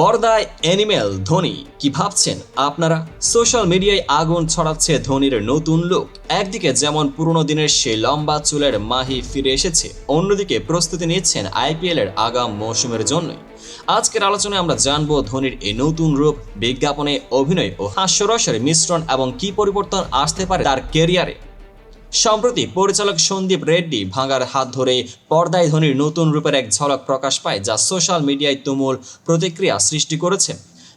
পর্দায় অ্যানিমেল, ধোনি, কি ভাবছেন আপনারা? সোশ্যাল মিডিয়ায় আগুন ছড়াচ্ছে ধোনির নতুন লুক একদিকে যেমন পুরনো দিনের সেই লম্বা চুলের মাহি ফিরে এসেছে, অন্যদিকে প্রস্তুতি নিচ্ছেন আইপিএল এর আগাম মৌসুমের জন্যই। আজকের আলোচনায় আমরা জানব ধোনির এই নতুন রূপ, বিজ্ঞাপনে অভিনয় ও হাস্যরসের মিশ্রণ এবং কি পরিবর্তন আসতে পারে তার কেরিয়ারে সম্প্রতি পরিচালক সন্দীপ রেড্ডি ভাঙার হাত ধরে পর্দায় ধোনির নতুন রূপের এক ঝলক প্রকাশ পায় যা সোশ্যাল মিডিয়ায় তুমুল প্রতিক্রিয়া সৃষ্টি করেছে।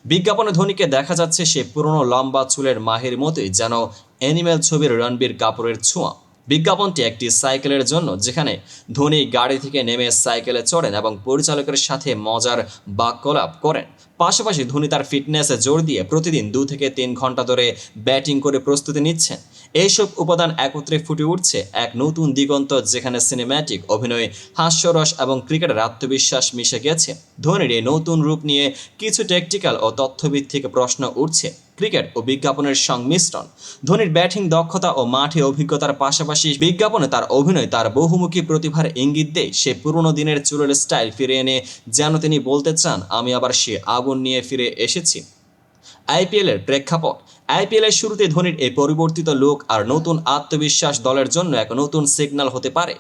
বিজ্ঞাপনে ধোনিকে দেখা যাচ্ছে সে পুরনো লম্বা চুলের মাহের মতোই যেন অ্যানিমেল ছবির রণবীর কাপুরের ছোঁয়া। বিজ্ঞাপনটি একটি সাইকেলের জন্য, যেখানে ধোনি গাড়ি থেকে নেমে সাইকেলে চড়েন এবং পরিচালকের সাথে মজার বাক্যলাপ করেন। পাশাপাশি ধোনি তার ফিটনেসে জোর দিয়ে প্রতিদিন দু থেকে তিন ঘণ্টা ধরে ব্যাটিং করে প্রস্তুতি নিচ্ছেন। এইসব উপাদান একত্রে ফুটে উঠছে এক নতুন দিগন্ত যেখানে সিনেম্যাটিক অভিনয় হাস্যরস এবং ক্রিকেটের আত্মবিশ্বাস মিশে গেছে। ধোনির এই নতুন রূপ নিয়ে কিছু টেকটিক্যাল ও তথ্যভিত্তিক প্রশ্ন উঠছে। ক্রিকেট ও বিজ্ঞাপনের সংমিশ্রণ। ধোনির ব্যাটিং দক্ষতা ও মাঠে অভিজ্ঞতার পাশাপাশি বিজ্ঞাপনে তার অভিনয় তার বহুমুখী প্রতিভার ইঙ্গিত দেয়। সে পুরনো দিনের চুলের স্টাইল ফিরে এনে যেন তিনি বলতে চান, আমি আবার সে আগুন নিয়ে ফিরে এসেছি। আইপিএলের প্রেক্ষাপট। আইপিএলের শুরুতে ধোনির এই পরিবর্তিত লুক আর নতুন আত্মবিশ্বাস দলের জন্য এক নতুন সিগন্যাল হতে পারে।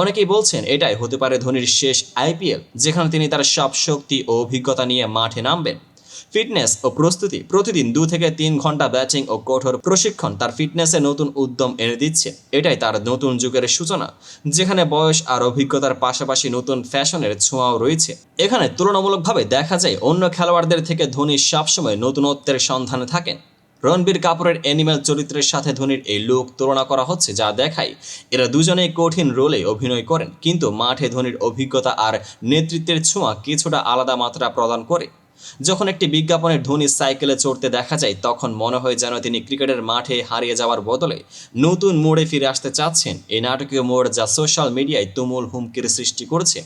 অনেকেই বলছেন এটাই হতে পারে ধোনির শেষ আইপিএল, যেখানে তিনি তার সব শক্তি ও অভিজ্ঞতা নিয়ে মাঠে নামবেন। ফিটনেস ও প্রস্তুতি, প্রতিদিন দু থেকে তিন ঘণ্টা ব্যাটিং ও কঠোর প্রশিক্ষণ তার ফিটনেসে নতুন উদ্যম এনে দিচ্ছে। এটাই তার নতুন যুগের সূচনা, যেখানে বয়স আর অভিজ্ঞতার পাশাপাশি নতুন ফ্যাশনের ছোঁয়াও রয়েছে। এখানে তুলনামূলকভাবে দেখা যায় অন্য খেলোয়াড়দের থেকে ধোনি সবসময় নতুনত্বের সন্ধানে থাকেন। রণবীর কাপুরের অ্যানিমেল চরিত্রের সাথে ধোনির এই লুক তুলনা করা হচ্ছে, যা দেখায় এরা দুজনেই কঠিন রোলে অভিনয় করেন, কিন্তু মাঠে ধোনির অভিজ্ঞতা আর নেতৃত্বের ছোঁয়া কিছুটা আলাদা মাত্রা প্রদান করে। যখন একটি বিজ্ঞাপনে ধোনি সাইকেলে চড়তে দেখা যায়, তখন মনে হয় যেন তিনি ক্রিকেটের মাঠে হারিয়ে যাওয়ার বদলে নতুন মোড়ে ফিরে আসতে চাচ্ছেন। এই নাটকীয় মোড় যা সোশ্যাল মিডিয়ায় তুমুল হুমকির সৃষ্টি করছে।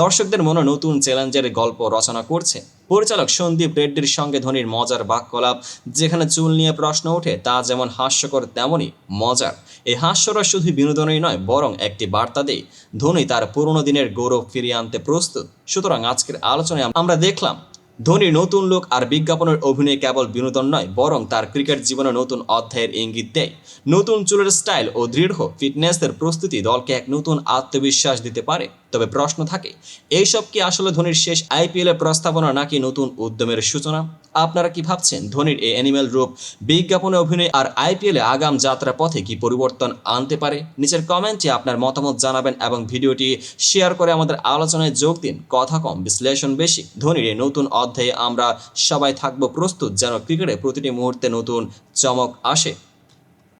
দর্শকদের মনে নতুন চ্যালেঞ্জের গল্প রচনা করছে। পরিচালক সন্দীপ রেড্ডির সঙ্গে ধোনির মজার বাক্যলাপ, যেখানে চুল নিয়ে প্রশ্ন ওঠে, তা যেমন হাস্যকর তেমনই মজার। এই হাস্যরস শুধু বিনোদনই নয়, বরং একটি বার্তা দেয়, ধোনি তার পুরনো দিনের গৌরব ফিরিয়ে আনতে প্রস্তুত। সুতরাং আজকের আলোচনায় আমরা দেখলাম ধোনির নতুন লোক আর বিজ্ঞাপনের অভিনয় কেবল বিনোদন নয়, বরং তার ক্রিকেট জীবনে নতুন অধ্যায়ের ইঙ্গিত দেয়। নতুন চুলের স্টাইল ও দৃঢ় ফিটনেসের প্রস্তুতি দলকে এক নতুন আত্মবিশ্বাস দিতে পারে। তবে প্রশ্ন থাকে, এইসব কি আসলে ধোনির শেষ আইপিএল প্রস্তাবনা নাকি নতুন উদ্যমের সূচনা? আপনারা কি ভাবছেন ধোনির এই অ্যানিমেল রূপ, বিজ্ঞাপনে অভিনয় আর আইপিএলে আগাম যাত্রা পথে কি পরিবর্তন আনতে পারে? নিচের কমেন্টে আপনার মতামত জানাবেন এবং ভিডিওটি শেয়ার করে আমাদের আলোচনায় যোগ দিন। কথা কম, বিশ্লেষণ বেশি। ধোনির এই নতুন অধ্যায়ে আমরা সবাই থাকব প্রস্তুত যেন ক্রিকেটে প্রতিটি মুহূর্তে নতুন চমক আসে।